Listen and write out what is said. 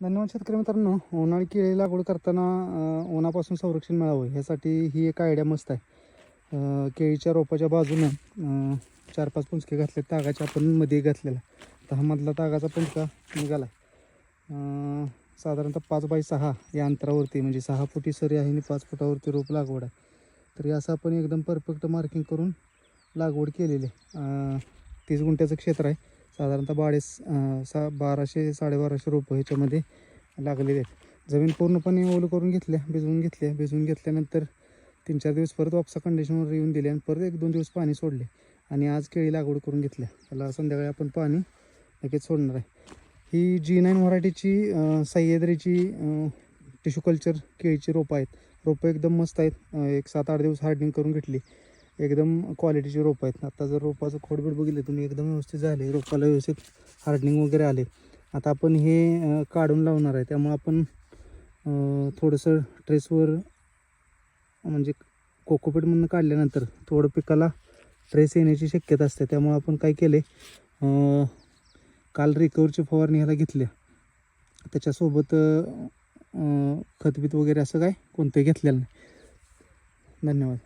धन्यवाद शेतकरी मित्रांनो. उन्हाळी केळी लागवड करताना उन्हापासून संरक्षण मिळावं ह्यासाठी ही एक आयडिया मस्त आहे. केळीच्या रोपाच्या बाजूनं चार पाच पुंचके घातले तागाच्या आपण मध्ये घातलेला. दहा हा मधला तागाचा पुंचका निघाला. आहे साधारणतः पाच बाय सहा या अंतरावरती म्हणजे सहा फुटी सरी आहे आणि पाच फुटावरती रोप लागवड आहे. तर असं आपण एकदम परफेक्ट मार्किंग करून लागवड केलेली आहे. तीस गुंठ्याचं क्षेत्र आहे. साधारणतः बाडे सा बाराशे साडेबाराशे रोपं ह्याच्यामध्ये लागलेले आहेत. जमीन पूर्णपणे ओलं करून घेतल्या भिजवून घेतल्या. भिजवून घेतल्यानंतर तीन चार दिवस परत वापसा कंडिशनवर येऊन दिले आणि परत एक दोन दिवस पाणी सोडले. आणि आज केळी लागवड करून घेतल्या. त्याला संध्याकाळी आपण पाणी लगेच सोडणार आहे. ही जी नाईन व्हरायटीची सह्याद्रीची टिशू कल्चर केळीची रोपं आहेत. रोपं एकदम मस्त आहेत. एक सात आठ दिवस हार्डनिंग करून घेतली. एकदम क्वालिटीची रोपं आहेत. आता जर रोपाचं खोडबीड बघितलं तुम्ही एकदम व्यवस्थित झाले रोपाला व्यवस्थित हार्डनिंग वगैरे आले. आता आपण हे काढून लावणार आहे. त्यामुळं आपण थोडंसं ट्रेसवर म्हणजे कोकोपीटमधून काढल्यानंतर थोडं पिकाला ट्रेस येण्याची शक्यता असते. त्यामुळं आपण काय केले काल रिकवरची फवारणी ह्याला घेतल्या. त्याच्यासोबत खतबीत वगैरे असं काय कोणतंही घेतलेलं नाही. धन्यवाद.